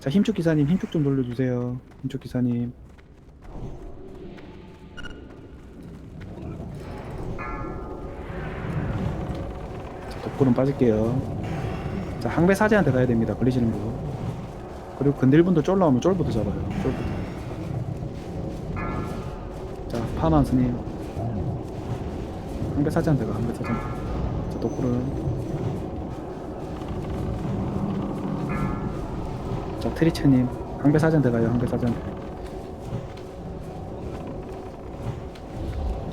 자 힘축 기사님 힘축 좀 돌려주세요. 힘축 기사님. 자 독구름 빠질게요. 자 항배 사제한테 가야 됩니다. 걸리시는 분. 그리고 근딜분도 쫄 나오면 쫄부터 잡아요. 쫄부터. 자 파만 스님. 항배 사제한테 가. 항배 사제한테. 자 독구름. 자 트리체님 항배 사제한테 가요. 항배 사제한테.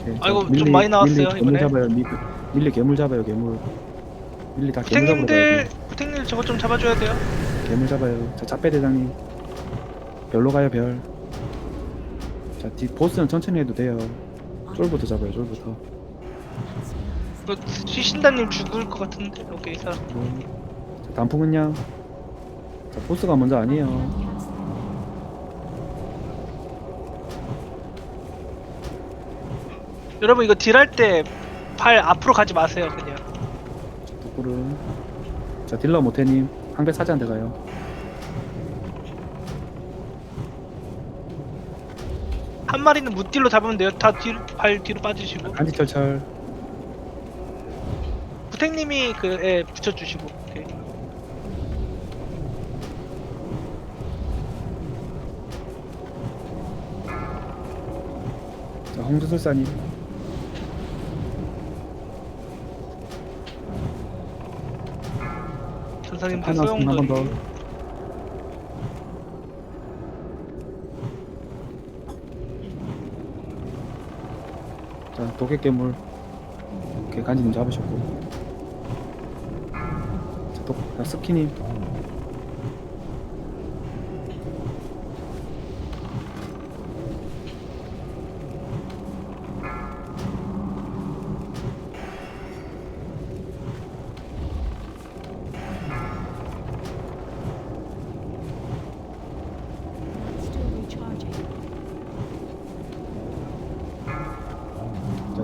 오케이, 자, 아이고, 좀 많이 나왔어요, 밀리 괴물 이번에. 잡아요. 밀리, 밀리 괴물 잡아요. 괴물. 밀리 다 괴물 잡으러 가야 부탱님들. 부탱님 저거 좀 잡아줘야 돼요. 괴물 잡아요. 자, 짭배 대장님. 별로 가요, 별. 자, 뒤 보스는 천천히 해도 돼요. 쫄부터 잡아요, 쫄부터. 그 시신다님 죽을 것 같은데. 오케이 사. 자, 단풍은요. 자, 보스가 먼저 아니에요. 여러분 이거 딜할 때팔 앞으로 가지 마세요 그냥. 독구름. 자, 딜러 모태님. 항배 사자한테 가요. 한 마리는 무딜로 잡으면 돼요. 다 뒤로 발 뒤로 빠지시고. 간지철철. 부탱님이 그에 붙여주시고. 오케이. 그 파나스 한번 소용돌이. 더. 자, 도깨깨물. 오케이, 간지님 잡으셨고. 자, 도, 자, 스키님.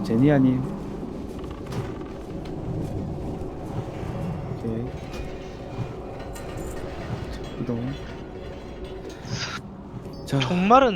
제니아님. 오케이. 자, 이동. 자, 정말은